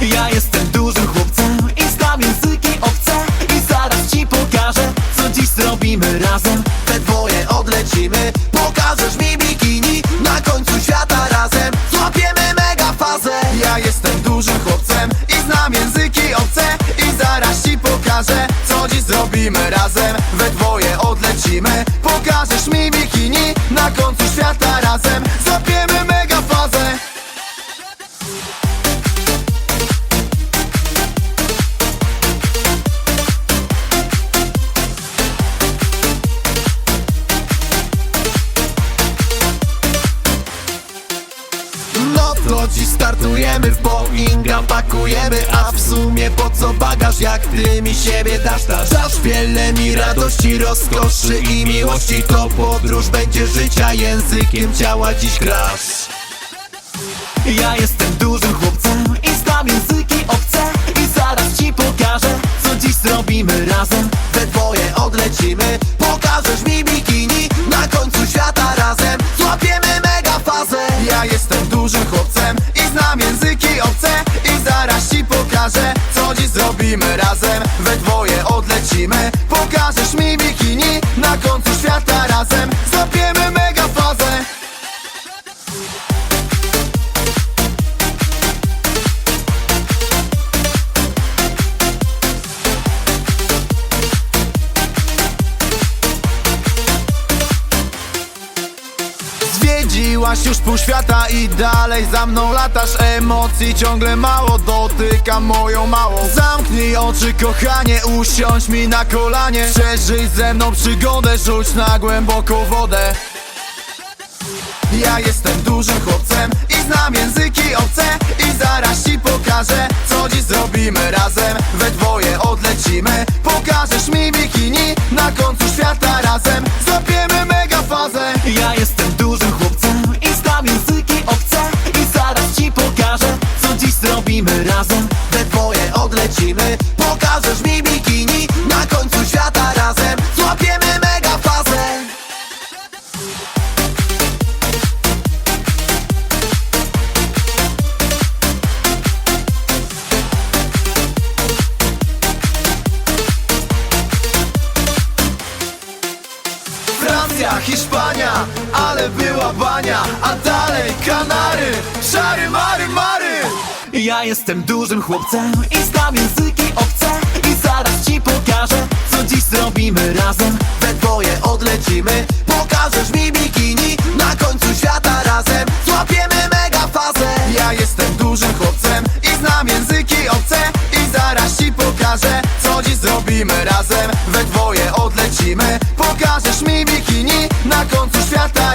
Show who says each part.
Speaker 1: Ja jestem dużym chłopcem i znam języki obce I zaraz ci pokażę, co dziś zrobimy razem. Te dwoje odlecimy, pokażesz mi bikini Na końcu świata razem, złapiemy mega fazę.
Speaker 2: Ja jestem dużym chłopcem i znam języki obce I zaraz ci pokażę, co dziś zrobimy razem. We dwoje odlecimy
Speaker 1: dziś startujemy w Boeinga Pakujemy, a w sumie po co bagaż Jak ty mi siebie dasz, dasz. Dasz wiele mi radości, rozkoszy i miłości To podróż będzie życia językiem ciała dziś grasz. Ja jestem dużym chłopcem
Speaker 2: Zrobimy razem Zwiedziłaś już pół świata i dalej za mną latasz. Emocji ciągle mało, dotykam moją małą. Zamknij oczy kochanie, usiądź mi na kolanie. Przeżyj ze mną przygodę, rzuć na głęboką wodę. Ja jestem dużym chłopcem i znam języki obce. I zaraz ci pokażę, co dziś zrobimy razem. We dwoje odlecimy, pokażesz mi bikini
Speaker 1: odlecimy, pokażesz mi bikini Na końcu świata razem, złapiemy mega fazę
Speaker 2: Francja, Hiszpania, ale była bania A dalej mary
Speaker 1: Ja jestem dużym chłopcem i znam języki obce I zaraz ci pokażę, co dziś zrobimy razem. We dwoje odlecimy Pokażesz mi bikini Na końcu świata razem Złapiemy mega fazę.
Speaker 2: Ja jestem dużym chłopcem I znam języki obce I zaraz ci pokażę Co dziś zrobimy razem. We dwoje odlecimy Pokażesz mi bikini Na końcu świata